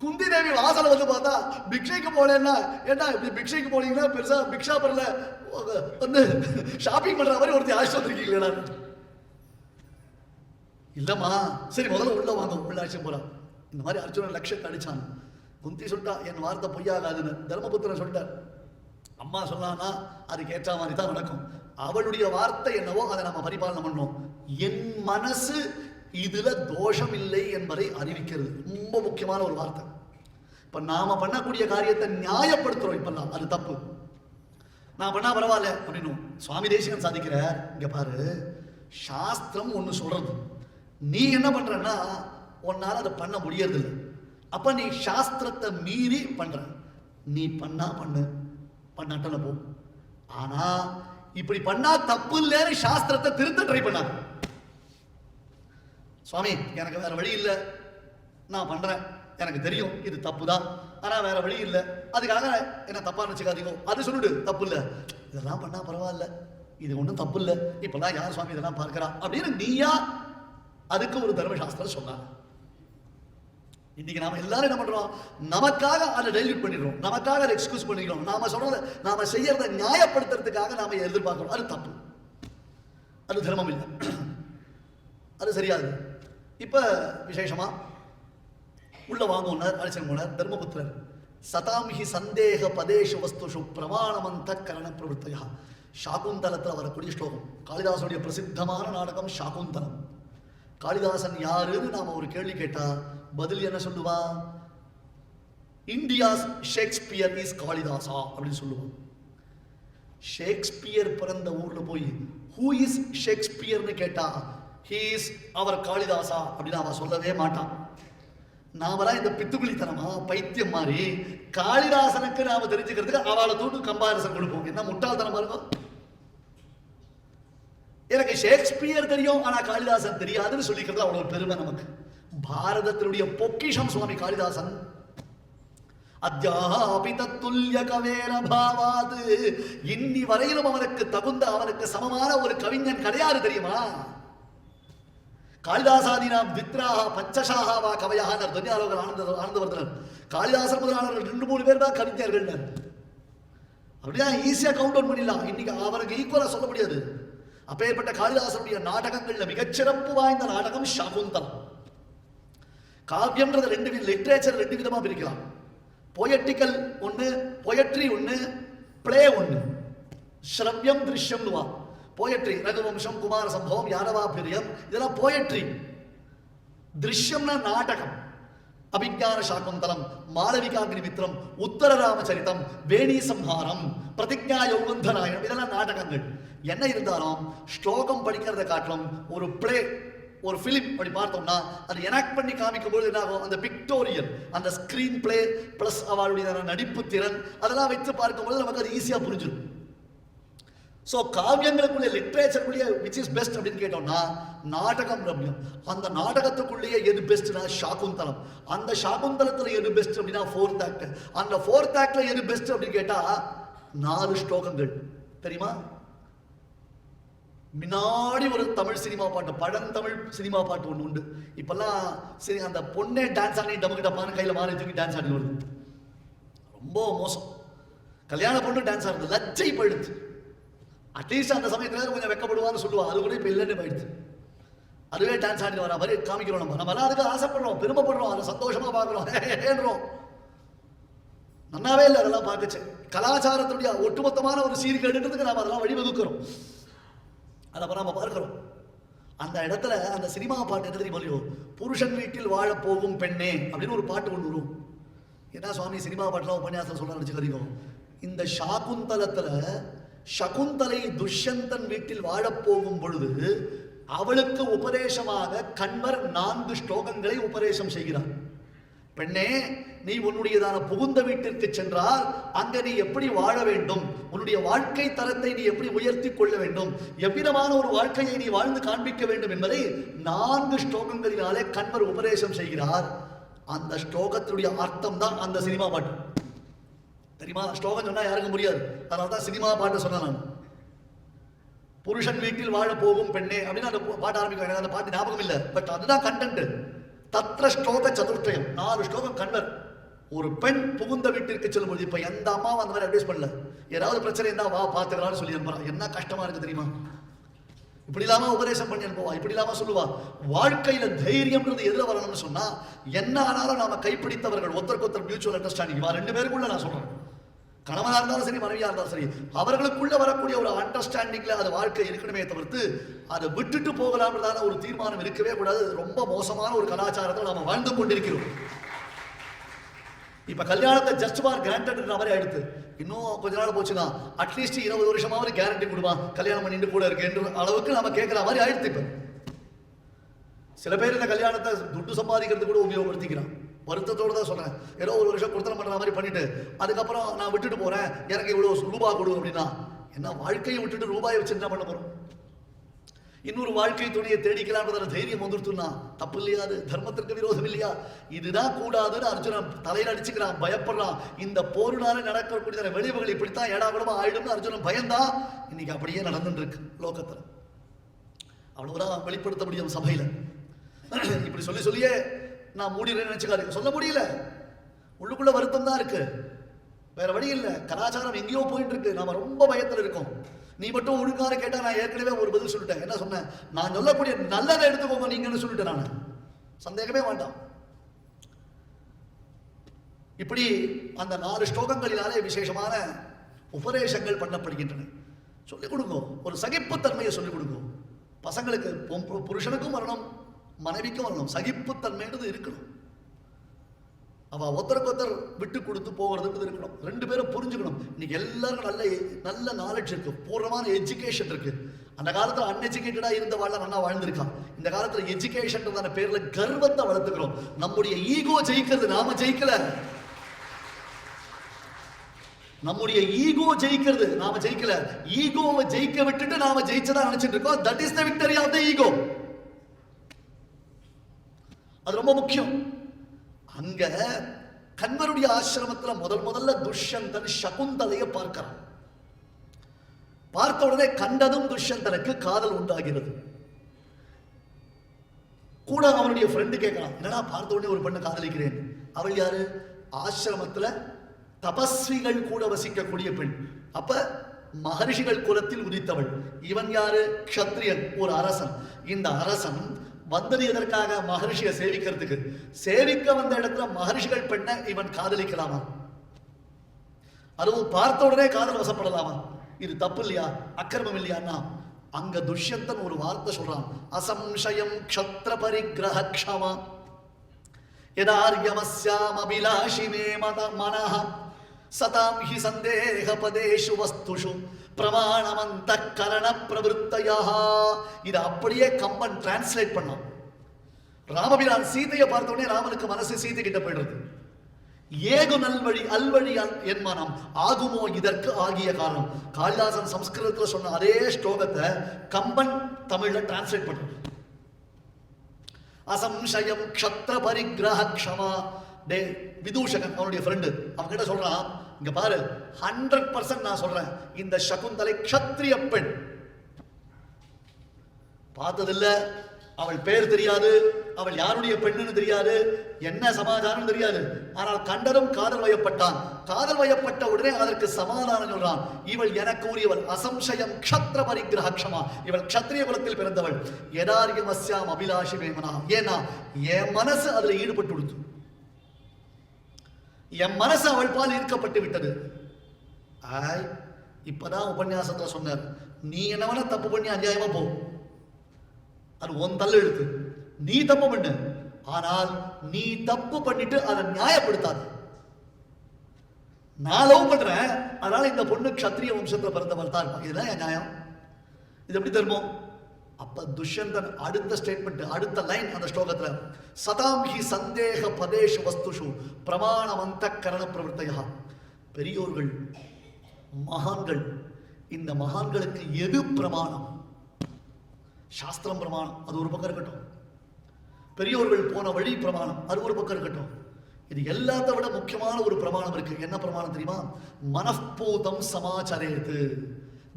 குந்தி தேவி வாசலை வந்து பார்த்தா பிக்ஷைக்கு போலேன்னா ஏன்னா இப்படி பிக்ஷைக்கு போனீங்கன்னா பெருசா பிக்ஷா பண்ணல வந்து ஷாப்பிங் பண்ற மாதிரி ஒருத்தி ஆட்சி வந்திருக்கீங்களா இல்லம்மா சரி முதல்ல உள்ள வாங்க உள்ள ஆட்சி போறான். இந்த மாதிரி அர்ஜுனன் லட்சத்தை அடிச்சான். குந்தி சொல்லிட்டா என் வார்த்தை பொய்யாகாதுன்னு. தர்மபுத்திரன் சொல்லிட்டார். அம்மா சொன்னானா அதுக்கு ஏற்ற மாதிரி தான் நடக்கும். அவளுடைய வார்த்தை என்னவோ அதை நம்ம பரிபாலனை பண்ணோம் என் மனசு இதுல தோஷம் இல்லை என்பதை அறிவிக்கிறது. ரொம்ப முக்கியமான ஒரு வார்த்தை. இப்ப நாம பண்ணக்கூடிய காரியத்தை நியாயப்படுத்துறோம் இப்பெல்லாம். அது தப்பு. நான் பண்ணா பரவாயில்ல அப்படின்னு சுவாமி தேசிகன் சாதிக்கிறார். இங்க பாரு. சாஸ்திரம் ஒண்ணு சொல்றது. நீ என்ன பண்றன்னா உன்னால அதை பண்ண முடியறதில்லை. அப்ப நீ சாஸ்திரத்தை மீறி பண்ற. நீ பண்ணா பண்ணு. பண்ணாட்டல போ. ஆனா இப்படி பண்ணா தப்பு இல்லைன்னு சாஸ்திரத்தை திருத்த ட்ரை பண்ணாங்க சுவாமி எனக்கு வேற வழி இல்லை. நான் பண்றேன். எனக்கு தெரியும் இது தப்பு தான் ஆனா வேற வழி இல்லை. அதுக்காக என்ன தப்பா நினைச்சுக்காதீங்க அது சொல்லிடு தப்பு இல்லை. இதெல்லாம் பண்ணா பரவாயில்ல. இது ஒன்றும் தப்பு இல்லை. இப்பெல்லாம் யார் சுவாமி இதெல்லாம் பார்க்கறா? அப்படின்னு நீயா அதுக்கு ஒரு தர்மசாஸ்திரம் சொன்னாங்க. இன்னைக்கு நாம எல்லாரும் என்ன பண்றோம்? நமக்காக அதை டைல்யூட் பண்ணிடுறோம். நமக்காக அதை எக்ஸ்கியூஸ் பண்ணிக்கிறோம். நாம சொல்றத நாம செய்யறத நியாயப்படுத்துறதுக்காக நாம எதிர்பார்க்கிறோம். அது தப்பு. அது தர்மம் இல்லை. அது சரியாது. இப்போ விசேஷமாக உள்ள வாங்குனர் அழைச்சன் தர்மபுத்திரர் சதாமிஹி சந்தேக பதேஷ வஸ்துஷு பிரமாணமந்த கரண பிரவருத்தையா சாகுந்தலத்தில் வரக்கூடிய ஸ்லோகம். காளிதாசனுடைய பிரசித்தமான நாடகம் சாகுந்தலம். காளிதாசன் யாருன்னு நாம் ஒரு கேள்வி கேட்டா பதில் என்ன சொல்லுவா? இந்தியாஸ் ஷேக்ஸ்பியர் இஸ் காளிதாசா அப்படின்னு சொல்லுவோம் ஷேக்ஸ்பியர் பிறந்த ஊர்ல போய் ஹூ இஸ் ஷேக்ஸ்பியர்னு கேட்டா ஹீஸ் அவர் காளிதாசா அப்படின்னு அவன் சொல்லவே மாட்டான். நாமெல்லாம் இந்த பித்துக்குளித்தனமா பைத்தியம் மாதிரி காளிதாசனுக்கு நாம தெரிஞ்சுக்கிறதுக்கு அவளை தூண்டு கம்பாரிசன் கொடுப்போம். என்ன முட்டாள்தனமா இருக்கும்? எனக்கு ஷேக்ஸ்பியர் தெரியும் ஆனா காளிதாசன் தெரியாதுன்னு சொல்லிக்கிறது அவ்வளவு பெருமை நமக்கு. பாரதத்தினுடைய பொக்கிஷம் சுவாமி காளிதாசன். அத்தியாபி தத்துல்ய கவேர பாவாது. இன்னி வரையிலும் அவனுக்கு தகுந்த அவனுக்கு சமமான ஒரு கவிஞன் கிடையாது தெரியுமா? காளிதாசாதீனாம் வித்ராக பச்சசாக வா கவையாக துன்யாலோகர் ஆனந்த ஆனந்தவர்தனர். காளிதாசர் முதலாளர்கள் ரெண்டு மூணு பேர் தான் கவிஞர்கள் அப்படின்னா ஈஸியாக கவுண்ட் அவுட் பண்ணிடலாம். இன்னைக்கு அவருக்கு ஈக்குவலாக சொல்ல முடியாது. அப்பேற்பட்ட காளிதாசனுடைய நாடகங்களில் மிகச்சிறப்பு வாய்ந்த நாடகம் சகுந்தலம். காவியம்ன்றது ரெண்டு வித லிட்ரேச்சர் ரெண்டு விதமாக பிரிக்கலாம். பொயட்டிக்கல் ஒன்று பொயட்ரி ஒன்று பிளே ஒன்று ஸ்ரவ்யம் திருஷ்யம்னுவா போயட்ரி ரகுவம்சம் குமார சம்பவம் யானவாபிரியம் இதெல்லாம் போயட்ரி திருஷ்யம்னா நாடகம் அபிஞான சாகுந்தலம் மாளவிகாகினி மித்திரம் உத்தர ராமச்சரிதம் வேணி சம்ஹாரம் பிரதிஜா யௌவந்தனாயம் இதெல்லாம் நாடகங்கள் என்ன இருந்தாலும் ஸ்லோகம் படிக்கிறத காட்டிலும் ஒரு பிளே ஒரு ஃபிலிம் அப்படி பார்த்தோம்னா அது எனாக்ட் பண்ணி காமிக்கும் போது என்ன ஆகும் அந்த பிக்டோரியல் அந்த ஸ்கிரீன் பிளே பிளஸ் அவளுடைய நடிப்பு திறன் அதெல்லாம் வைத்து பார்க்கும்போது நமக்கு அது ஈஸியாக புரிஞ்சிடும் ஸோ காவியங்களுக்குள்ளே லிட்ரேச்சருக்குள்ளேயே விச் இஸ் பெஸ்ட் அப்படின்னு கேட்டோம்னா நாடகம் ரம்யம் அந்த நாடகத்துக்குள்ளேயே எது பெஸ்ட்னா ஷாகுந்தலம் அந்த ஷாகுந்தலத்தில் எது பெஸ்ட் அப்படின்னா ஃபோர்த் ஆக்ட் அந்த ஃபோர்த் ஆக்ட்ல எது பெஸ்ட் அப்படின்னு கேட்டால் நாலு ஸ்லோகங்கள். தெரியுமா? முன்னாடி ஒரு தமிழ் சினிமா பாட்டு பழந்தமிழ் சினிமா பாட்டு ஒன்று உண்டு. இப்பெல்லாம் சரி அந்த பொண்ணே டான்ஸ் ஆடி டமுக்கு டப்பான்னு கையில் மாறி தூக்கி டான்ஸ் ஆடி வருது. ரொம்ப மோசம். கல்யாண பொண்ணு டான்ஸ் ஆடுறது லச்சை போயிடுச்சு அட்லீஸ்ட் அந்த சமயத்தில் கொஞ்சம் வெக்கப்படுவான்னு சொல்லுவா அது கூட இப்போ இல்லைன்னு போயிடுச்சு. அதுவே டான்ஸ் ஆடி வர மாதிரி காமிக்கிறோம் நம்ம. நம்ம எல்லாம் அதுக்கு ஆசைப்படுறோம் பெருமைப்படுறோம் அதை சந்தோஷமாக பார்க்குறோம். ஏன்றோம். நன்னாவே இல்லை அதெல்லாம் பார்த்துச்சு. கலாச்சாரத்துடைய ஒட்டுமொத்தமான ஒரு சீர்கேடுன்றதுக்கு நாம் அதெல்லாம் வழிவகுக்கிறோம். அதை அப்ப நாம் பார்க்குறோம். அந்த இடத்துல அந்த சினிமா பாட்டு என்ன தெரியுமா இல்லையோ புருஷன் வீட்டில் வாழ போகும் பெண்ணே அப்படின்னு ஒரு பாட்டு கொண்டு வரும். என்ன சுவாமி சினிமா பாட்டுலாம் உபன்யாசம் சொல்ல நினச்சிக்கிறீங்க இந்த ஷாகுந்தலத்தில் சகுந்தலை துஷ்யந்தன் வீட்டில் வாழப் போகும் பொழுது அவளுக்கு உபதேசமாக கண்வர் நான்கு ஸ்லோகங்களை உபதேசம் செய்கிறார். பெண்ணே நீ உன்னுடையதான புகுந்த வீட்டிற்கு சென்றால் அங்கே நீ எப்படி வாழ வேண்டும்? உன்னுடைய வாழ்க்கை தரத்தை நீ எப்படி உயர்த்தி கொள்ள வேண்டும்? எவ்விதமான ஒரு வாழ்க்கையை நீ வாழ்ந்து காண்பிக்க வேண்டும் என்பதை நான்கு ஸ்லோகங்களினாலே கண்வர் உபதேசம் செய்கிறார். அந்த ஸ்லோகத்தினுடைய அர்த்தம் தான் அந்த சினிமா பாட்டு. தெரியுமா? ஸ்லோகம் சொன்னால் யாருக்கும் முடியாது அதனால தான் சினிமா பாட்டு சொன்னேன் நான். புருஷன் வீட்டில் வாழ போகும் பெண்ணே அப்படின்னு அந்த பாட்டு ஆரம்பிக்கிறாங்க. அந்த பாட்டு ஞாபகம் இல்லை. பட் அதுதான் கண்டென்ட் தத்திர ஸ்லோக சதுர்த்தயம். நாலு ஸ்லோகம் கண்டர் ஒரு பெண் புகுந்த வீட்டிற்கு செல்லும்போது இப்போ எந்த அம்மாவும் அந்த மாதிரி அட்வைஸ் பண்ணல. ஏதாவது பிரச்சனை இருந்தால் வா பார்த்துக்கலாம்னு சொல்லி அனுப்புறான் என்ன கஷ்டமா இருக்கு தெரியுமா? இப்படி இல்லாம உபதேசம் பண்ணி அனுப்புவா? இப்படி இல்லாம சொல்லுவா? வாழ்க்கையில தைரியம்ன்றது எதுல வரணும்னு சொன்னா என்ன ஆனாலும் நாம கைப்பிடித்தவர்கள் ஒருத்தருக்கு ஒருத்தர் மியூச்சுவல் அண்டர்ஸ்டாண்டிங் இவா ரெண்டு பேருக்குள்ள நான் சொல்றேன். கணவனாக இருந்தாலும் சரி மனைவியாக இருந்தாலும் சரி அவர்களுக்குள்ள வரக்கூடிய ஒரு அண்டர்ஸ்டாண்டிங்கில் அது வாழ்க்கை இருக்கணுமே தவிர்த்து அதை விட்டுட்டு போகலாம்ன்றதான ஒரு தீர்மானம் இருக்கவே கூடாது. ரொம்ப மோசமான ஒரு கலாச்சாரத்தில் நாம் வாழ்ந்து கொண்டிருக்கிறோம். இப்ப கல்யாணத்தை ஜஸ்ட் பார் கிராண்டட்ன்ற மாதிரி ஆயிடுத்து. இன்னும் கொஞ்ச நாள் போச்சுன்னா அட்லீஸ்ட் இருபது வருஷமாவது கேரண்டி கொடுவான் கல்யாணம் பண்ணிட்டு கூட இருக்கேன் அளவுக்கு நம்ம கேட்குற மாதிரி ஆயிடுத்து இப்போ. சில பேர் இந்த கல்யாணத்தை துட்டு சம்பாதிக்கிறது கூட உபயோகப்படுத்திக்கிறான். வருத்தத்தோடு தான் சொன்னேன் ஏதோ ஒரு வருஷம் கொடுத்தனம் பண்ணுற மாதிரி பண்ணிட்டு அதுக்கப்புறம் நான் விட்டுட்டு போகிறேன் எனக்கு இவ்வளோ ரூபாய் கொடு அப்படின்னா என்ன வாழ்க்கையை விட்டுட்டு ரூபாயை வச்சு என்ன பண்ண போகிறோம் இன்னொரு வாழ்க்கை துணையை தேடிக்கலாம்ன்றதுல தைரியம் வந்துருத்துனா தப்பு இல்லையா அது? தர்மத்திற்கு விரோதம் இல்லையா? இதுதான் கூடாதுன்னு அர்ஜுனன் தலையில அடிச்சுக்கிறான் பயப்படுறான். இந்த போருனால நடக்கக்கூடிய விளைவுகள் இப்படித்தான் ஏடா ஆயிடும்னு அர்ஜுனன் பயந்தான். இன்னைக்கு அப்படியே நடந்துட்டு இருக்கு லோகத்துல. அவ்வளவுதான் வெளிப்படுத்த முடியும் சபையில. இப்படி சொல்லி சொல்லியே நான் மூடிடுறேன்னு நினச்சிக்காரு. சொல்ல முடியல. உள்ளுக்குள்ளே வருத்தம் தான் இருக்குது வேற வழி இல்லை. கலாச்சாரம் எங்கேயோ போயிட்டு இருக்கு. நாம ரொம்ப பயத்தில் இருக்கோம். நீ மட்டும் ஒழுங்கார கேட்டால் நான் ஏற்கனவே ஒரு பதில் சொல்லிட்டேன். என்ன சொன்னேன்? நான் சொல்லக்கூடிய நல்லதை எடுத்துக்கோங்க நீங்கன்னு சொல்லிட்டேன் நான். சந்தேகமே வேண்டாம். இப்படி அந்த நாலு ஸ்லோகங்களினாலே விசேஷமான உபதேசங்கள் பண்ணப்படுகின்றன. சொல்லிக் கொடுங்க. ஒரு சகிப்புத்தன்மையை சொல்லிக் கொடுங்க. பசங்களுக்கு புருஷனுக்கும் வரணும் மனைவிக்கும் வரணும். சகிப்புத்தன்மைன்றது இருக்கணும். அவ ஒருத்தருக்கு ஒருத்தர் விட்டு கொடுத்து போகிறதுன்றது இருக்கணும். ரெண்டு பேரும் புரிஞ்சுக்கணும். இன்னைக்கு எல்லாருக்கும் நல்ல நல்ல நாலேஜ் இருக்கு. பூர்ணமான எஜுகேஷன் இருக்கு. அந்த காலத்தில் அன்எஜுகேட்டடாக இருந்த வாழ நல்லா வாழ்ந்திருக்கான் இந்த காலத்தில் எஜுகேஷன் பேரில் கர்வத்தை வளர்த்துக்கிறோம். நம்முடைய ஈகோ ஜெயிக்கிறது நாம ஜெயிக்கல. நம்முடைய ஈகோ ஜெயிக்கிறது நாம ஜெயிக்கல. ஈகோவை ஜெயிக்க விட்டுட்டு நாம ஜெயிச்சதா நினைச்சிட்டு இருக்கோம். That is the victory of the ego அது ரொம்ப முக்கியம். அங்க கண்வருடைய ஆசிரமத்துல முதல் முதல்ல துஷ்யந்தன் சகுந்தலையை பார்க்கிறான். பார்த்த உடனே கண்டதும் துஷ்யந்தனுக்கு காதல் உண்டாகிறது. கூட அவனுடைய ஃப்ரெண்டு கேட்கலாம் என்னடா பார்த்த உடனே ஒரு பெண்ணை காதலிக்கிறேன். அவள் யாரு? ஆசிரமத்துல தபஸ்விகள் கூட வசிக்கக்கூடிய பெண். அப்ப மகரிஷிகள் குலத்தில் உதித்தவள். இவன் யாரு? க்ஷத்ரியன் ஒரு அரசன். இந்த அரசன் வந்தது எதற்காக மகரிஷியை சேவிக்கிறதுக்கு. சேவிக்க வந்த இடத்துல மகரிஷிகள் பெண்ணை இவன் காதலிக்கலாமா? அதுவும் பார்த்த உடனே காதல் வசப்படலாமா? இது தப்பு இல்லையா அக்கிரமம் இல்லையான்னா அங்க துஷ்யந்தன் ஒரு வார்த்தை சொல்றான். அசம்சயம் க்ஷத்ர பரிகிரக க்ஷமா. யதார்யமஸ்யாமபிலாஷினே மத மனஹ சதாம் ஹி சந்தேக பதேஷு வஸ்துஷு பிரமாணமந்த கரண பிரவருத்தையாக இதை அப்படியே கம்பன் டிரான்ஸ்லேட் பண்ணும் ராமபிரான் சீதையை பார்த்தோடனே ராமனுக்கு மனசு சீதை கிட்ட போயிடுறது ஏகு நல்வழி அல்வழி என்மானம் ஆகுமோ இதற்கு ஆகிய காலம் காளிதாசன் சம்ஸ்கிருதத்தில் சொன்ன அதே ஸ்லோகத்தை கம்பன் தமிழில் டிரான்ஸ்லேட் பண்ணும் அசம்சயம் க்ஷத்ர பரிகிரக க்ஷமா. டே விதூஷகன் அவனுடைய ஃப்ரெண்டு அவன்கிட்ட சொல்றான் இங்க பாரு ஹண்ட்ரட் பர்சன்ட் நான் சொல்றேன். இந்த சகுந்தலை க்ஷத்ரிய பெண். பார்த்ததில்ல. அவள் பேர் தெரியாது. அவள் யாருடைய பெண்ணுன்னு தெரியாது. என்ன சமாதானம் தெரியாது. ஆனால் கண்டதும் காதல் வயப்பட்டான். காதல் வயப்பட்ட உடனே அதற்கு சமாதானம் சொல்றான். இவள் எனக்கு உரியவள். அசம்சயம் கஷத்திர பரிகிரக இவள் க்ஷத்ரிய குலத்தில் பிறந்தவள். எதாரியமஸ்யாம் அபிலாஷி வேமனா ஏன்னா என் மனசு அதுல ஈடுபட்டு கொடுத்து என் மனசு அவள் பால் ஈர்க்கப்பட்டு விட்டது. ஆய் இப்பதான் உபன்யாசத்தில் சொன்னார் நீ என்ன வேணா தப்பு பண்ணி அநியாயமா போ. அது உன் தள்ள எழுத்து. நீ தப்பு பண்ணு ஆனால் நீ தப்பு பண்ணிட்டு அதை நியாயப்படுத்தாது. நான் லவ் பண்றேன் அதனால இந்த பொண்ணு க்ஷத்ரிய வம்சத்தில் பிறந்தவர் தான் இருப்பான் இதுதான் என் நியாயம். இது எப்படி தருமம் அப்ப துஷ்யந்தன் அடுத்த ஸ்டேட்மெண்ட் அடுத்த லைன் அந்த ஸ்லோகத்துல சதாம் ஹி சந்தேக பதேஷ வஸ்துஷு பிரமாணவந்த கரண பிரவர்த்தையா பெரியோர்கள் மகான்கள் இந்த மகான்களுக்கு எது பிரமாணம்? சாஸ்திரம் பிரமாணம் அது ஒரு பக்கம் இருக்கட்டும். பெரியோர்கள் போன வழி பிரமாணம் அது ஒரு பக்கம் இருக்கட்டும். இது எல்லாத்த விட முக்கியமான ஒரு பிரமாணம் இருக்கு. என்ன பிரமாணம் தெரியுமா? மனப்பூதம் சமாச்சரேது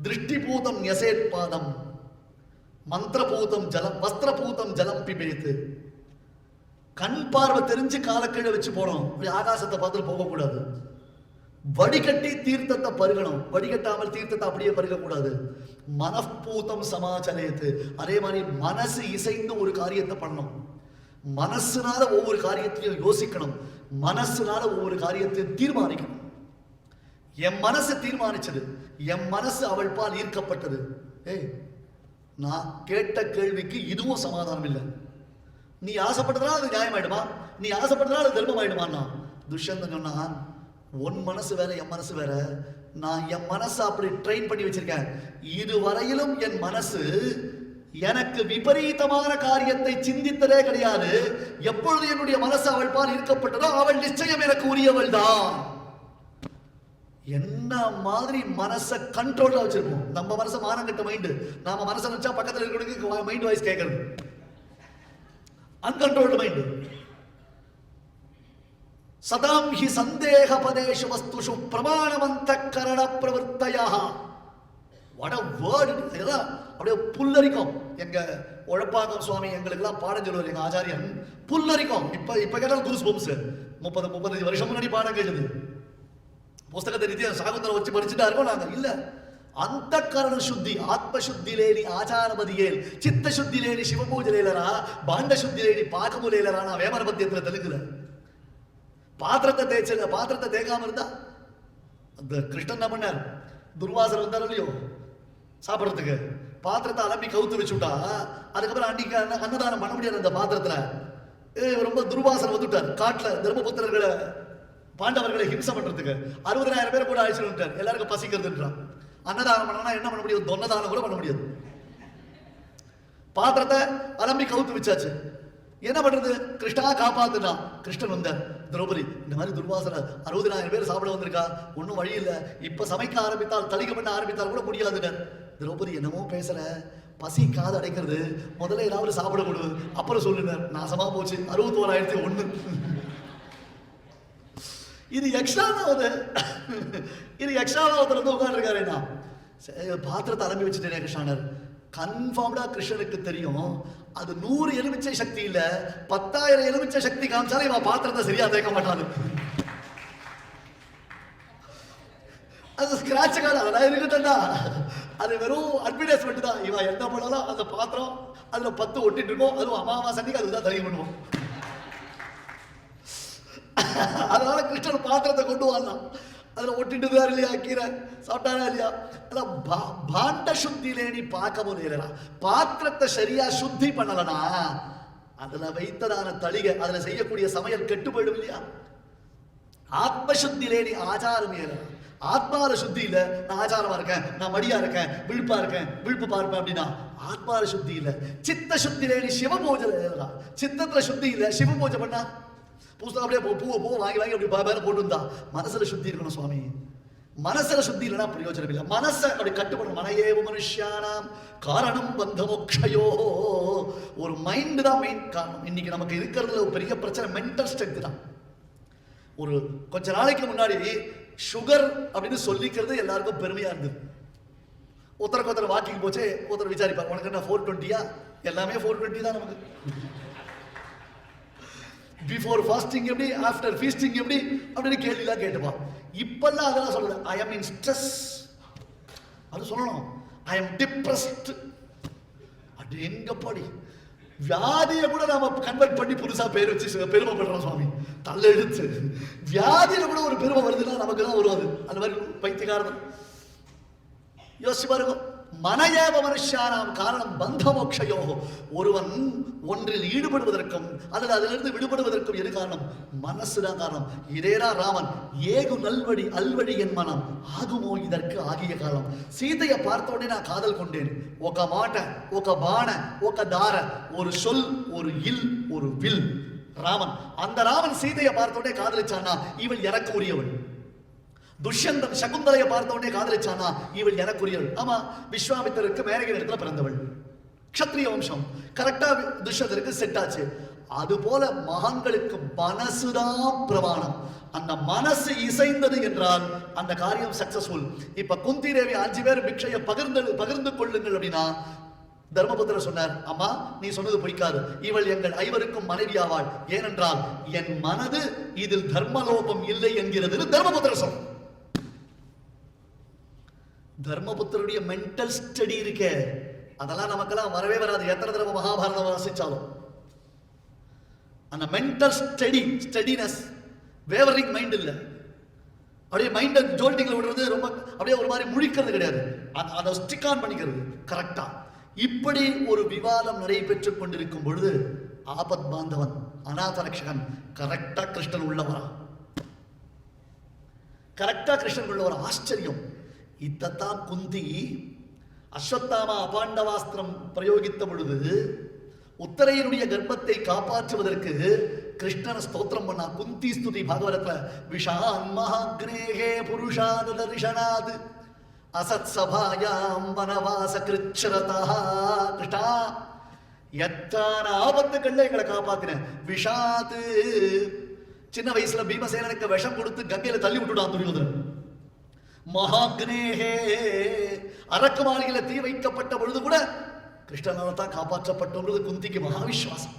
திருஷ்டிபூதம் யசேத்பாதம் மந்திரபூதம் ஜலம் வஸ்திரபூதம் ஜலம் பிபேத்து. கண் பார்வை தெரிஞ்சு காலக்கீழே வச்சு போனோம் ஆகாசத்தை பார்த்துட்டு போகக்கூடாது. வடிகட்டி தீர்த்தத்தை பருகணும். வடிகட்டாமல் தீர்த்தத்தை அப்படியே பருகக்கூடாது. மனப்பூதம் சமாச்சலயத்து அதே மாதிரி மனசு இசைந்து ஒரு காரியத்தை பண்ணணும். மனசுனால ஒவ்வொரு காரியத்தையும் யோசிக்கணும். மனசுனால ஒவ்வொரு காரியத்தையும் தீர்மானிக்கணும். என் மனசு தீர்மானிச்சது. என் மனசு அவள் பால் ஈர்க்கப்பட்டது. ஏய் நான் கேட்ட கேள்விக்கு இதுவும் சமாதானம் இல்லை நீ ஆசைப்பட்டதுனால அது நியாயமாயிடுமா? நீ ஆசைப்பட்டதுனால அது தர்மமாயிடுமான்னா? துஷ்யந்தன் சொன்னான் உன் மனசு வேற என் மனசு வேற. நான் என் மனசை அப்படி ட்ரெயின் பண்ணி வச்சிருக்கேன். இதுவரையிலும் என் மனசு எனக்கு விபரீதமான காரியத்தை சிந்தித்ததே கிடையாது. எப்பொழுது என்னுடைய மனசு அவள் பால் இருக்கப்பட்டதோ அவள் நிச்சயம் எனக்கு உரியவள் தான் என்ன மாதிரி மனசை கண்ட்ரோல்ல வச்சிருப்போம் நம்ம மனசை மானங்கட்ட மைண்டு நாம மனசை நினச்சா பக்கத்தில் இருக்கிறவங்களுக்கு மைண்ட் வாய்ஸ் கேட்கறது அன்கண்ட்ரோல்டு மைண்டு சதாம் ஹி சந்தேக பதேஷு வஸ்துஷு பிரமாணமந்த கரண பிரவர்த்தயா வட வேர்டு இதெல்லாம் அப்படியே புல்லரிக்கும். எங்க உழப்பாக்கம் சுவாமி எங்களுக்கெல்லாம் பாடம் சொல்லுவார் எங்க ஆச்சாரியன். புல்லரிக்கும். இப்ப இப்ப கேட்டால் குருஸ் பொம்ஸ் முப்பது முப்பத்தஞ்சு வருஷம் முன்னாடி பாடம் கேட்டது. ಪುಸ್ತಕದ ರೀತಿಯ ಸಾಗುತ್ತರ ವಚ್ಚಿ ಮರಿಚಿದ್ದಾರೋ ನಾನು ಇಲ್ಲ ಅಂತಃಕರಣ ಶುದ್ಧಿ ఆత్మశుద్ధిలేని ఆచారమదియేల్ చిత్తశుద్ధిలేని శివపూజలేలరా బాండశుద్ధిలేని పాకములేలరా నావేమన పద్యத்தில் తెలుగుல பாத்திரத்தை தேய்ச்சல பாத்திரத்தை தேய்க்காம இருந்தா அந்த கிருஷ்ணன் என்ன பண்ணார்? துர்வாசர் வந்தார் இல்லையோ? சாப்பிட்றதுக்கு. பாத்திரத்தை அலம்பி கவுத்து வச்சுட்டா அதுக்கப்புறம் அன்னைக்கு அன்னதானம் பண்ண முடியாது அந்த பாத்திரத்துல. ரொம்ப துர்வாசர் வந்துட்டார். காட்டில் தர்மபுத்திரர்களை பாண்டவர்களை ஹிம்சை பண்றதுக்கு அறுபதாயிரம் பேர் கூட அழைச்சிட்டு வந்துட்டார். எல்லாருக்கும் பசிக்கிறதுன்றான். அன்னதானம் பண்ணனா என்ன பண்ண முடியும்? தொன்னதானம் கூட பண்ண முடியாது. பாத்திரத்தை அலம்பி கவுத்து வச்சாச்சு. என்ன பண்றது? கிருஷ்ணா காப்பாத்துனா கிருஷ்ணன் வந்தார். திரௌபதி இந்த மாதிரி துர்வாசனை அறுபதினாயிரம் பேர் சாப்பிட வந்திருக்கா? ஒன்றும் வழி இல்லை. இப்ப சமைக்க ஆரம்பித்தால் தளிக்க பண்ண ஆரம்பித்தால் கூட முடியாதுனர் திரௌபதி என்னமோ பேசுற பசி காது அடைக்கிறது. முதல்ல ஏதாவது சாப்பிட கொடு. அப்புறம் சொல்லுனர் நாசமா போச்சு. அறுபத்தோராயிரத்தி ஒன்று இது யக்ஷானாவது இது யக்ஷானாவத்தில் ஒருத்தர் வந்து உட்காந்துருக்காருண்ணா பாத்திரத்தை அலம்பி வச்சுட்டேன் கிருஷ்ணர் கன்ஃபார்ம்டா கிருஷ்ணனுக்கு தெரியும். அது நூறு எலுமிச்சை சக்தி இல்ல பத்தாயிரம் எலுமிச்சை சக்தி காமிச்சாலும் இவன் பாத்திரத்தை சரியா தேக்க மாட்டான். அது ஸ்கிராட்ச் கார்டு அதெல்லாம் இருக்குதுண்டா அது வெறும் அட்வர்டைஸ்மெண்ட் தான். இவன் என்ன பண்ணாலும் அந்த பாத்திரம் அதுல பத்து ஒட்டிட்டு இருக்கோம். அதுவும் அமாவாசை அன்னைக்கு அதுதான் தனி பண்ணுவோம். அதனால கிருஷ்ணன் பாத்திரத்தை கொண்டு வரலாம் அதுல ஒட்டிட்டுதா இல்லையா கீரை? சாப்பிட்டாரா இல்லையா? அதான் பா- பாண்ட சுத்தியிலே லேனி பார்க்க முடியலடா பாத்திரத்தை சரியா சுத்தி பண்ணலனா அதுல வைத்ததான தளிகை அதுல செய்யக்கூடிய சமையல் கெட்டு போயிடும் இல்லையா? ஆத்ம சுத்தி லேனி ஆச்சாரம் ஏறலாம் ஆத்மால சுத்தி இல்ல நான் ஆச்சாரமா இருக்கேன் நான் மடியா இருக்கேன் விழுப்பா இருக்கேன் விழுப்பு பார்ப்பேன் அப்படின்னா ஆத்மால சுத்தி இல்ல சித்த சுத்தி நீ சிவ பூஜை ஏறலாம் சித்தத்துல சுத்தி இல்ல சிவ பூஜை பண்ணா புஸ்தகம் அப்படியே பூ பூவை பூ வாங்கி வாங்கி அப்படி பேர போட்டு இருந்தா மனசுல சுத்தி இருக்கணும் சுவாமி. மனசுல சுத்தி இல்லைன்னா பிரயோஜனம் இல்லை. மனசை அப்படி கட்டுப்படணும். மனையேவ மனுஷியானாம் காரணம் பந்த மோக்ஷயோ ஒரு மைண்ட் தான் மெயின் காரணம். இன்னைக்கு நமக்கு இருக்கிறதுல ஒரு பெரிய பிரச்சனை மென்டல் ஸ்ட்ரென்த் தான். ஒரு கொஞ்ச நாளைக்கு முன்னாடி சுகர் அப்படின்னு சொல்லிக்கிறது எல்லாருக்கும் பெருமையா இருந்தது. ஒருத்தருக்கு ஒருத்தர் வாக்கிங் போச்சு ஒருத்தர் விசாரிப்பார் உனக்கு என்ன ஃபோர் டுவெண்ட்டியா எல்லாமே ஃபோர் டுவெண்ட்டி தான் நமக்கு. பிஃபோர் ஃபாஸ்டிங் எப்படி? ஆஃப்டர் ஃபீஸ்டிங் எப்படி? அப்படின்னு கேள்விலாம் கேட்டுப்பான். இப்பெல்லாம் அதெல்லாம் சொல்லுது ஐ எம் இன் ஸ்ட்ரெஸ் அது சொல்லணும். ஐ எம் டிப்ரெஸ்ட் அது எங்க படி? வியாதியை கூட நாம கன்வெர்ட் பண்ணி புதுசா பேர் வச்சு பெருமைப்படுறோம் சுவாமி. தள்ள எடுத்து வியாதியில கூட ஒரு பெருமை வருதுன்னா நமக்கு தான் வரும் அது அந்த மாதிரி பைத்தியகாரன் யோசிச்சு பாருங்க. மனையேவ மனுஷானாம் காரணம் பந்த மோட்சையோ ஒருவன் ஒன்றில் ஈடுபடுவதற்கும் அல்லது அதிலிருந்து விடுபடுவதற்கும் எது காரணம்? மனசுதான் காரணம். இதேரா ராமன் ஏகு நல்வடி அல்வடி என் மனம். ஆகுமோ இதற்கு ஆகிய காலம் சீதையை பார்த்த உடனே நான் காதல் கொண்டேன். ஒக்க மாட்ட ஒக்க பான ஒக்க தார ஒரு சொல் ஒரு இல் ஒரு வில். ராமன் அந்த ராமன் சீதையை பார்த்தோடனே காதலிச்சானா இவள் எனக்கு உரியவள் துஷ்யந்தன் சகுந்தலையை பார்த்த உடனே காதலிச்சானா? இவள் எனக்குரியவள். ஆமா விஸ்வாமித்தருக்கு மேரகின் இடத்துல பிறந்தவள். க்ஷத்ரிய வம்சம். கரெக்டா துஷ்யந்தருக்கு செட் ஆச்சு. அது போல மகான்களுக்கு மனசுதான் பிரமாணம். அந்த மனசு இசைந்தது என்றால் அந்த காரியம் சக்சஸ்ஃபுல் இப்ப குந்தி தேவி அஞ்சு பேர் பிக்ஷையை பகிர்ந்து பகிர்ந்து கொள்ளுங்கள் அப்படின்னா தர்மபுத்திர சொன்னார் அம்மா நீ சொன்னது பொய்க்காது. இவள் எங்கள் ஐவருக்கும் மனைவி ஆவாள். ஏனென்றால் என் மனது இதில் தர்மலோபம் இல்லை என்கிறது தர்மபுத்திர சொன்னார். தர்மபுத்தருடைய மென்டல் ஸ்டடி இருக்கே. அதெல்லாம் நமக்கெல்லாம் வரவே வராது. எத்தனை தடவை மகாபாரதம் வாசிச்சாலும். அந்த mental study steadiness wavering mind இல்லை. அப்படியே மைண்டை ஜோல்டிங்கில் விடுறது ரொம்ப அப்படியே ஒரு மாதிரி முழிக்கிறது கிடையாது. அதை ஸ்டிக் ஆன் பண்ணிக்கிறது கரெக்டா இப்படி ஒரு விவாதம் நடைபெற்றுக் கொண்டிருக்கும் பொழுது ஆபத் பாந்தவன் அநாதரக்ஷகன் கரெக்டா கிருஷ்ணன் உள்ளவரா? கரெக்டா கிருஷ்ணன் உள்ள ஆச்சரியம். இத்தத்தான் குந்தி அஸ்வத்தாமா அபாண்டவாஸ்திரம் பிரயோகித்த பொழுது உத்தரையனுடைய கர்ப்பத்தை காப்பாற்றுவதற்கு கிருஷ்ணன ஸ்தோத்திரம் பண்ணா. குந்தி ஸ்துதி பாகவதத்துல விஷான் மகாகிரேகே புருஷாத தரிசனாது அசத் சபாயாம் வனவாச கிருச்சரதா கிருஷ்ணா எத்தான ஆபத்துக்கள்ல எங்களை காப்பாத்தின? விஷாது. சின்ன வயசுல பீமசேனனுக்கு விஷம் கொடுத்து கங்கையில தள்ளி விட்டுட்டான் துரியோதனன். மகாக்னேகே. அரக்கு தீ வைக்கப்பட்ட பொழுது கூட கிருஷ்ணனால தான் காப்பாற்றப்பட்டோங்கிறது குந்திக்கு மகாவிஸ்வாசம்.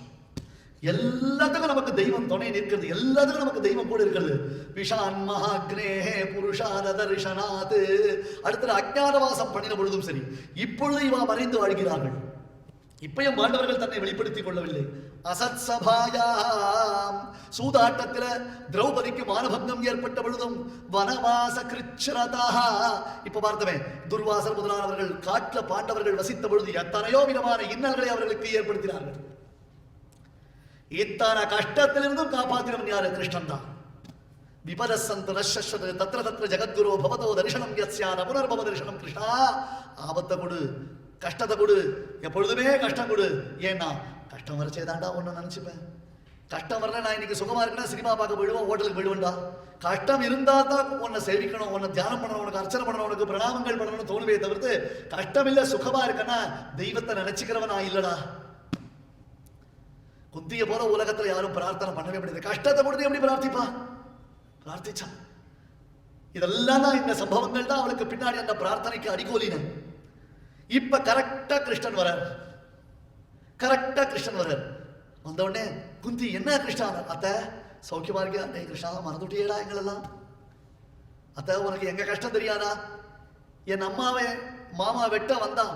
எல்லாத்துக்கும் நமக்கு தெய்வம் துணை நிற்கிறது. எல்லாத்துக்கும் நமக்கு தெய்வம் கூட இருக்கிறது. விஷான் மகாக்னேகே புருஷான தரிசனாத் அடுத்தது அஜ்ஞானவாசம் பண்ணின பொழுதும் சரி. இப்பொழுது இவா மறைந்து வாழ்கிறார்கள். இப்பயும் பாண்டவர்கள் தன்னை வெளிப்படுத்திக் கொள்ளவில்லை. அசத் சபாயாம் சூதாட்டத்தில திரௌபதிக்கு மானபங்கம் ஏற்பட்ட பொழுதும் வனவாச கிருச்சரதாக இப்ப பார்த்தவே துர்வாசர் முதலானவர்கள் காட்டில் பாண்டவர்கள் வசித்த பொழுது எத்தனையோ விதமான இன்னல்களை அவர்களுக்கு ஏற்படுத்தினார்கள். இத்தனை கஷ்டத்திலிருந்தும் காப்பாற்றினவன் யாரு? கிருஷ்ணன் தான். விபரசந்த நஷ்யஸ்வது தத்திர தத்திர ஜெகத்குரு பவதோ தரிசனம் யஸ்யான புனர்பவ தரிசனம் கிருஷ்ணா. ஆபத்தை கொடு. கஷ்டத்தை கொடு. எப்பொழுதுமே கஷ்டம் கொடு. ஏன்னா கஷ்டம் வரச்சே தாண்டா ஒன்று நினச்சிப்பேன். கஷ்டம் வரல நான் இன்னைக்கு சுகமாக இருக்கேன்னா சினிமா பார்க்க போயிடுவோம் ஹோட்டலுக்கு போயிடுவேன்டா. கஷ்டம் இருந்தால் தான் உன்னை சேவிக்கணும் உன்னை தியானம் பண்ணணும் உனக்கு அர்ச்சனை பண்ணணும் உனக்கு பிரணாமங்கள் பண்ணணும்னு தோணுவே தவிர்த்து கஷ்டம் இல்லை சுகமாக இருக்கேன்னா தெய்வத்தை நினச்சிக்கிறவன் நான் இல்லடா. குந்திய போல உலகத்தில் யாரும் பிரார்த்தனை பண்ணவே முடியாது. கஷ்டத்தை கொடுத்து எப்படி பிரார்த்திப்பா? பிரார்த்திச்சா இதெல்லாம் தான் இந்த சம்பவங்கள் தான் அவளுக்கு பின்னாடி அந்த பிரார்த்தனைக்கு அடிகோலின இப்ப கரெக்டா கிருஷ்ணன் வரார் கரெக்டா கிருஷ்ணன் வரார் வந்த உடனே குந்தி என்ன கிருஷ்ணா? அத்தை சௌக்கியமா இருக்கியா? டே கிருஷ்ணா மறந்துட்டியேடா எங்களெல்லாம். அத்தை உனக்கு எங்க கஷ்டம் தெரியாதா? என் அம்மாவை மாமா வெட்ட வந்தான்.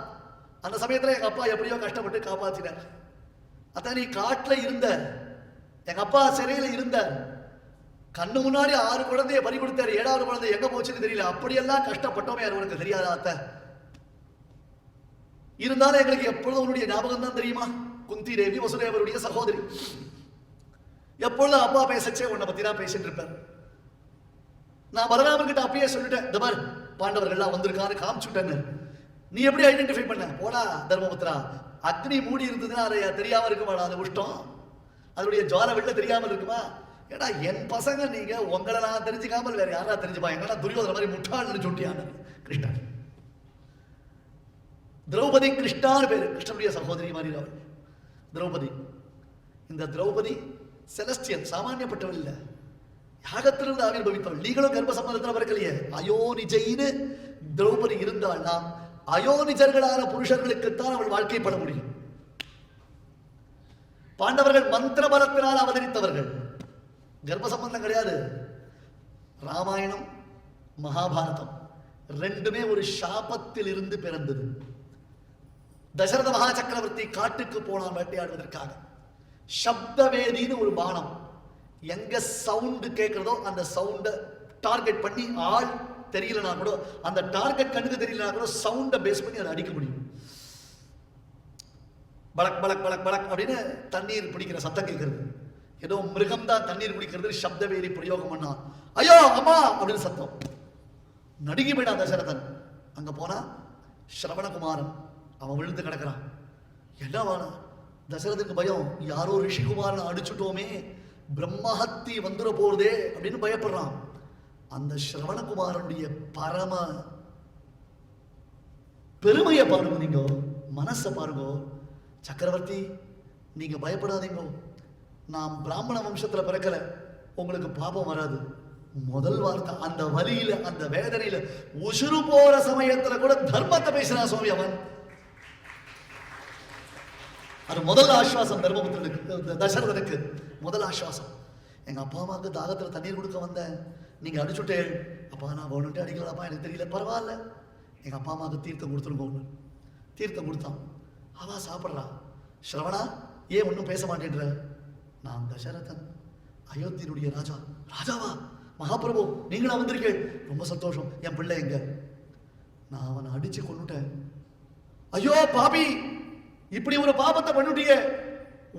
அந்த சமயத்துல எங்க அப்பா எப்படியோ கஷ்டப்பட்டு காப்பாத்தினார் அதான் நீ காட்டுல இருந்த எங்க அப்பா சிறையில இருந்த கண்ணு முன்னாடி ஆறு குழந்தைய பறி கொடுத்தாரு ஏழாவது குழந்தை எங்க போச்சுன்னு தெரியல. அப்படியெல்லாம் கஷ்டப்பட்டோமே அது உனக்கு தெரியாதா அத்தை? இருந்தாலும் எங்களுக்கு எப்பொழுதும் உன்னுடைய ஞாபகம் தான் தெரியுமா? குந்தி தேவி வசுதேவருடைய சகோதரி. எப்பொழுதும் அப்பா பேசச்சே உன்னை பத்தி தான் பேசிட்டு இருப்பேன். நான் பலராமன் கிட்ட அப்பயே சொல்லிட்டேன் இந்த மாதிரி பாண்டவர்கள்லாம் வந்திருக்காரு காமிச்சுட்டேன்னு. நீ எப்படி ஐடென்டிஃபை பண்ண? போடா தர்மபுத்திரா. அக்னி மூடி இருந்ததுன்னா அதை தெரியாம இருக்குமாடா அது உஷ்டம்? அதனுடைய ஜுவால வெளில தெரியாமல் இருக்குமா? ஏடா என் பசங்க நீங்க உங்களை நான் தெரிஞ்சுக்காமல் வேற யாரா தெரிஞ்சுப்பா? எங்கன்னா துரியோதன மாதிரி முட்டாள்னு சொல்லியாங்க கிருஷ்ணன். திரௌபதி கிருஷ்ணான்னு பேர் கிருஷ்ணனுடைய சகோதரி மாதிரி அவள் திரௌபதி. இந்த திரௌபதி செலஸ்டியன் சாமானியப்பட்டவள் இல்ல. யாகத்திலிருந்து ஆவிர்பவித்தவள் நீங்களும் கர்ப்ப சம்பந்தத்தில் பிறக்கலையே அயோனிஜைன்னு திரௌபதி இருந்தாள்னா அயோனிஜர்களான புருஷர்களுக்குத்தான் அவள் வாழ்க்கைப்பட முடியும். பாண்டவர்கள் மந்திர பலத்தினால் அவதரித்தவர்கள். கர்ப்ப சம்பந்தம் கிடையாது. ராமாயணம் மகாபாரதம். ரெண்டுமே ஒரு சாபத்தில் இருந்து பிறந்தது. தசரத மகா சக்கரவர்த்தி காட்டுக்கு போனான் வேட்டையாடுவதற்காக. சப்தவேதின்னு ஒரு பானம். எங்க சவுண்டு கேட்கிறதோ அந்த சவுண்டை டார்கெட் பண்ணி ஆள் தெரியலனா கூட அந்த டார்கெட் கண்ணுக்கு தெரியலனா கூட சவுண்டை பேஸ் பண்ணி அதை அடிக்க முடியும். பலக் பலக் பலக் பலக் அப்படின்னு தண்ணீர் பிடிக்கிற சத்தம் கேட்கறது ஏதோ மிருகம் தான் தண்ணீர் குடிக்கிறது சப்தவேதி பிரயோகம் பண்ணா. ஐயோ அம்மா அப்படின்னு சத்தம். நடுங்கி போயிடான் தசரதன். அங்க போனா ஸ்ரவணகுமாரன் அவன் விழுந்து கிடக்கிறான். என்னவானா தசரதுக்கு பயம். யாரோ ரிஷிகுமாரனை அடிச்சுட்டோமே. பிரம்மஹத்தி வந்துட போறதே அப்படின்னு பயப்படுறான். அந்த ஸ்ரவணகுமாரனுடைய பரம பெருமையை பாருங்க நீங்க. மனசை பாருங்க. சக்கரவர்த்தி நீங்க பயப்படாதீங்க. நான் பிராமண வம்சத்துல பிறக்கல. உங்களுக்கு பாபம் வராது. முதல் வார்த்தை அந்த வலியில அந்த வேதனையில உசுறு போற சமயத்துல கூட தர்மத்தை பேசுறான் சுவாமி அவன். அது முதல் ஆஸ்வாசம் தர்மபுத்திரனுக்கு தசரதனுக்கு. முதல் ஆஸ்வாசம். எங்க அப்பா அம்மாவுக்கு தாகத்துல தண்ணீர் கொடுக்க வந்தேன். நீங்க அடிச்சுட்டேன் அப்பா நான் வேணுன்ட்டு அடிக்கலாமா எனக்கு தெரியல. பரவாயில்ல. எங்க அப்பா அம்மாவுக்கு தீர்த்தம் கொடுத்துருக்கோங்க தீர்த்தம் கொடுத்தான். அவா சாப்பிட்றா. ஸ்ரவணா ஏன் ஒன்றும் பேச மாட்டேன்ற? நான் தசரதன் அயோத்தியனுடைய ராஜா. ராஜாவா? மகாபிரபு நீங்களா வந்திருக்கீள் ரொம்ப சந்தோஷம். என் பிள்ளை எங்க? நான் அவனை அடிச்சு கொன்னுட்டேன். ஐயோ பாபி! இப்படி ஒரு பாபத்தை பண்ணிட்டியே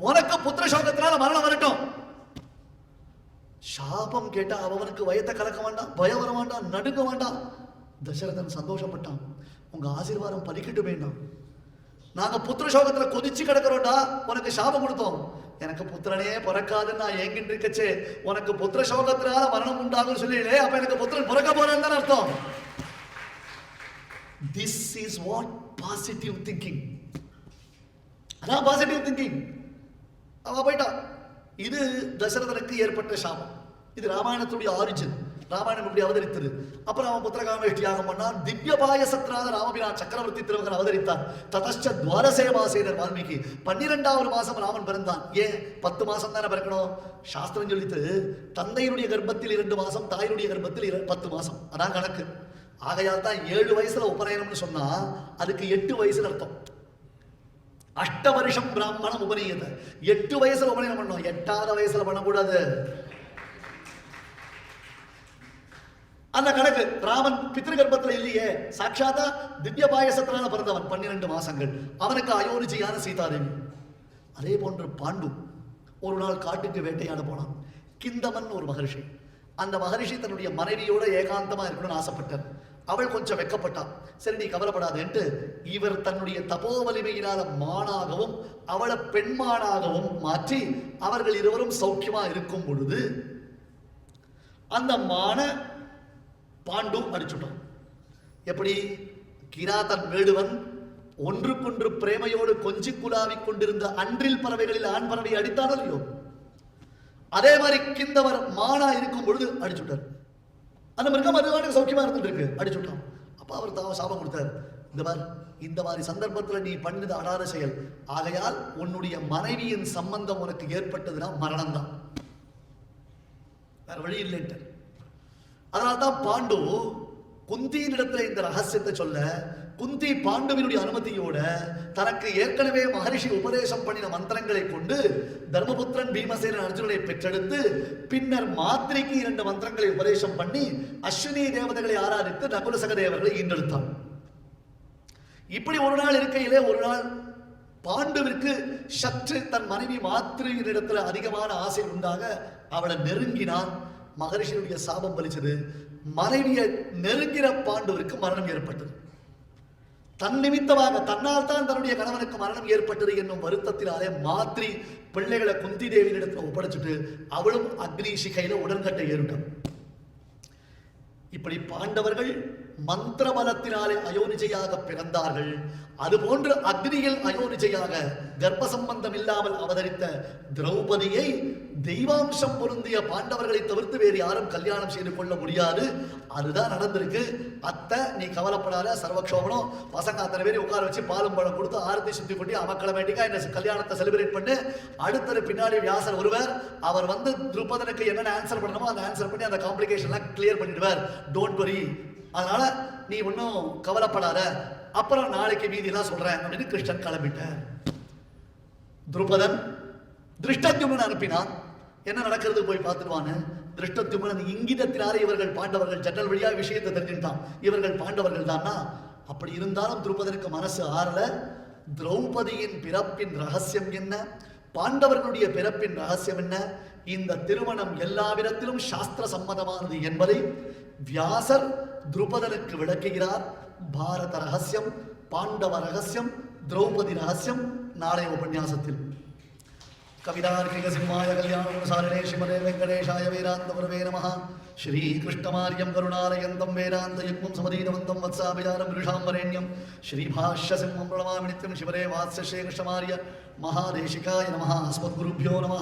உனக்கு புத்திர சோகத்தினால மரணம் வரட்டும். சாபம் கேட்டா அவனுக்கு வயத்தை கலக்க வேண்டாம் பயம் வர வேண்டாம் நடுங்க வேண்டாம். தசரதன் சந்தோஷப்பட்டான். உங்க ஆசீர்வாதம் பறிக்கிட்டு வேண்டாம் நாங்க புத்திர சோகத்துல கொதிச்சு கிடக்கிறோம்டா உனக்கு சாபம் கொடுத்தோம். எனக்கு புத்திரனே பிறக்காதுன்னு நான் ஏங்கிட்டு இருக்கச்சே. உனக்கு புத்திர சோகத்தினால மரணம் உண்டாகும் சொல்லிலே அப்ப எனக்கு புத்திரன் பிறக்க போறேன்னு அர்த்தம். This is what positive thinking அதான் பாசிட்டிவ் திங்கிங் அவன் போயிட்டான் இது தசரதனுக்கு ஏற்பட்ட சாபம். இது ராமாயணத்துடைய ஆரிஜின் ராமாயணம் இப்படி அவதரித்தது. அப்புறம் அவன் புத்திரகாமேஷ்டி யாகம் பண்ணான். திவ்ய பாயசத்ராத ராமபிரான் சக்கரவர்த்தி திருமகன் அவதரித்தான். ததச்ச துவாரசேவாசேனர் வால்மீகி. பன்னிரெண்டாவது மாசம் ராமன் பிறந்தான். ஏன்? பத்து மாசம் தானே பிறக்கணும்? சாஸ்திரம் சொல்லித்து தந்தையினுடைய கர்ப்பத்தில் இரண்டு மாசம் தாயினுடைய கர்ப்பத்தில் பத்து மாசம். அதான் கணக்கு. ஆகையால் தான் ஏழு வயசுல உபநயனம்னு சொன்னா அதுக்கு எட்டு வயசுல அர்த்தம். அஷ்ட வருஷம் பிராமணம் உபநீயத்தை எட்டு வயசுல உபநயனம் பண்ணோம் எட்டாவது வயசுல பண்ணக்கூடாது. அந்த கணக்கு ராமன் பித்ருகர்ப்பத்துல இல்லையே. சாட்சாத்தா திவ்ய பாயசத்தினால பிறந்தவன். பன்னிரண்டு மாசங்கள். அவனுக்கு அயோனிஜியான சீதாதேவி. அதே போன்று பாண்டு ஒரு நாள் காட்டுக்கு வேட்டையாட போனான். கிந்தமன் ஒரு மகரிஷி. அந்த மகரிஷி தன்னுடைய மனைவியோட ஏகாந்தமா இருக்கணும்னு ஆசைப்பட்டார். அவள் கொஞ்சம் வெக்கப்பட்டான் சரி நீ கவலைப்படாதேன்ட்டு இவர் தன்னுடைய தபோ வலிமையினால மானாகவும் அவளை பெண்மானாகவும் மாற்றி அவர்கள் இருவரும் சௌக்கியமா இருக்கும் பொழுது அந்த மான பாண்டு அடிச்சுட்டான் எப்படி? கிராதன் வேடுவன் ஒன்றுக்கொன்று பிரேமையோடு கொஞ்சி குலாவிக் கொண்டிருந்த அன்றில் பறவைகளில் ஆண் பறவை அடித்தானோ இல்லையோ? அதே மாதிரி கிந்தவர் மானா இருக்கும் பொழுது அடிச்சுட்டார். அந்த மிருகம் அது வாடகை சௌக்கியமா இருந்துட்டு இருக்கு அடிச்சுட்டான் அப்பா அவர் தான் சாபம் கொடுத்தார். இந்த மாதிரி இந்த மாதிரி சந்தர்ப்பத்துல நீ பண்ணது அடாத செயல். ஆகையால் உன்னுடைய மனைவியின் சம்பந்தம் உனக்கு ஏற்பட்டதுன்னா மரணம் தான் வேற வழி இல்லைன்ட்டு அதனால தான் பாண்டு குந்தியின் இடத்துல இந்த ரகசியத்தை சொல்ல குந்தி பாண்டுவினுடைய அனுமதியோட தனக்கு ஏற்கனவே மகரிஷி உபதேசம் பண்ணின மந்திரங்களை கொண்டு தர்மபுத்திரன் பீமசேனன் அர்ஜுனனை பெற்றெடுத்து பின்னர் மாத்திரைக்கு இரண்டு மந்திரங்களை உபதேசம் பண்ணி அஸ்வினி தேவதைகளை ஆராதித்து நகுல சகதேவர்களை ஈன்றெடுத்தான். இப்படி ஒரு நாள் இருக்கையிலே ஒரு நாள் பாண்டுவிற்கு சற்று தன் மனைவி மாத்திரையினிடத்துல அதிகமான ஆசை உண்டாக அவளை நெருங்கினான். மகரிஷியுடைய சாபம் பலிச்சது. மனைவியை நெருங்கிற பாண்டுவிற்கு மரணம் ஏற்பட்டது. தன் நிமித்தமாக தன்னால் தான் தன்னுடைய கணவனுக்கு மரணம் ஏற்பட்டது என்னும் வருத்தத்தினாலே மாத்திரி பிள்ளைகளை குந்தி தேவியினிடத்துல ஒப்படைச்சிட்டு அவளும் அக்னி சிகையில உடன்கட்டை ஏறிட்டான். இப்படி பாண்டவர்கள் மந்திரபலத்தினாலே அயோனிஜையாக பிறந்தார்கள். அதுபோன்று அக்னியில் அயோனிஜையாக கர்ப்ப சம்பந்தம் இல்லாமல் அவதரித்த திரௌபதியை தெய்வாம்சம் பொருந்திய பாண்டவர்களை தவிர்த்து வேறு யாரும் கல்யாணம் செய்து கொள்ள முடியாது. அதுதான் நடந்திருக்கு. அத்தை நீ கவலைப்படாத சர்வக்ஷோபனம். பசங்க அத்தனை பேரை உட்கார வச்சு பாலும் பழம் கொடுத்து ஆரத்தி சுத்தி கொட்டி அமக்களமேட்டிக்கா இந்த கல்யாணத்தை செலிப்ரேட் பண்ணு. அடுத்தது பின்னாடி வியாசர் ஒருவர். அவர் வந்து துருபதனுக்கு என்னென்ன ஆன்சர் பண்ணணுமோ அந்த ஆன்சர் பண்ணி அந்த காம்ப்ளிகேஷன்லாம் கிளியர் பண்ணிடுவார். டோன்ட் வரி அதனால நீ ஒன்றும் கவலைப்படாத. அப்புறம் நாளைக்கு மீதிலாம் சொல்றேன் அப்படின்னு கிருஷ்ணன் கிளம்பிட்டார். துருபதன் திருஷ்டத்யுமன் அனுப்பினான். என்ன நடக்கிறது போய் பார்த்துடுவான்னு திருஷ்டத்யுமன் இங்கிதத்தினாலே இவர்கள் பாண்டவர்கள் ஜன்னல் வழியா விஷயத்தை தெரிஞ்சுட்டான் இவர்கள் பாண்டவர்கள் தானா அப்படி இருந்தாலும் துருபதனுக்கு மனசு ஆறல. திரௌபதியின் பிறப்பின் ரகசியம் என்ன? பாண்டவர்களுடைய பிறப்பின் ரகசியம் என்ன? இந்த திருமணம் எல்லா விதத்திலும் சாஸ்திர சம்மதமானது என்பதை வியாசர் துருபதனுக்கு விளக்குகிறார். பாரத ரகசியம் பாண்டவ ரகசியம் திரௌபதி ரகசியம் நாளைய உபன்யாசத்தில். கவிதார்க்கிக சிம்மாய கல்யாணசாரணே சிவனே வெங்கடேஷாய வேதாந்தவரவே நம ஸ்ரீகிருஷ்ணமாரியம் கருணாலயந்தம் வேதாந்த யுக்மம் சமதீனவந்தம் வத்சாபிஜாரம் விருஷாம்பரேண்யம் ஸ்ரீபாஷ்ய சிம்மம் பிரணமாமி சிவரே வாத்ஸ்ய ஸ்ரீகிருஷ்ணமாரிய மகாதேசிகாய நம அஸ்மத்குருभ्यो நம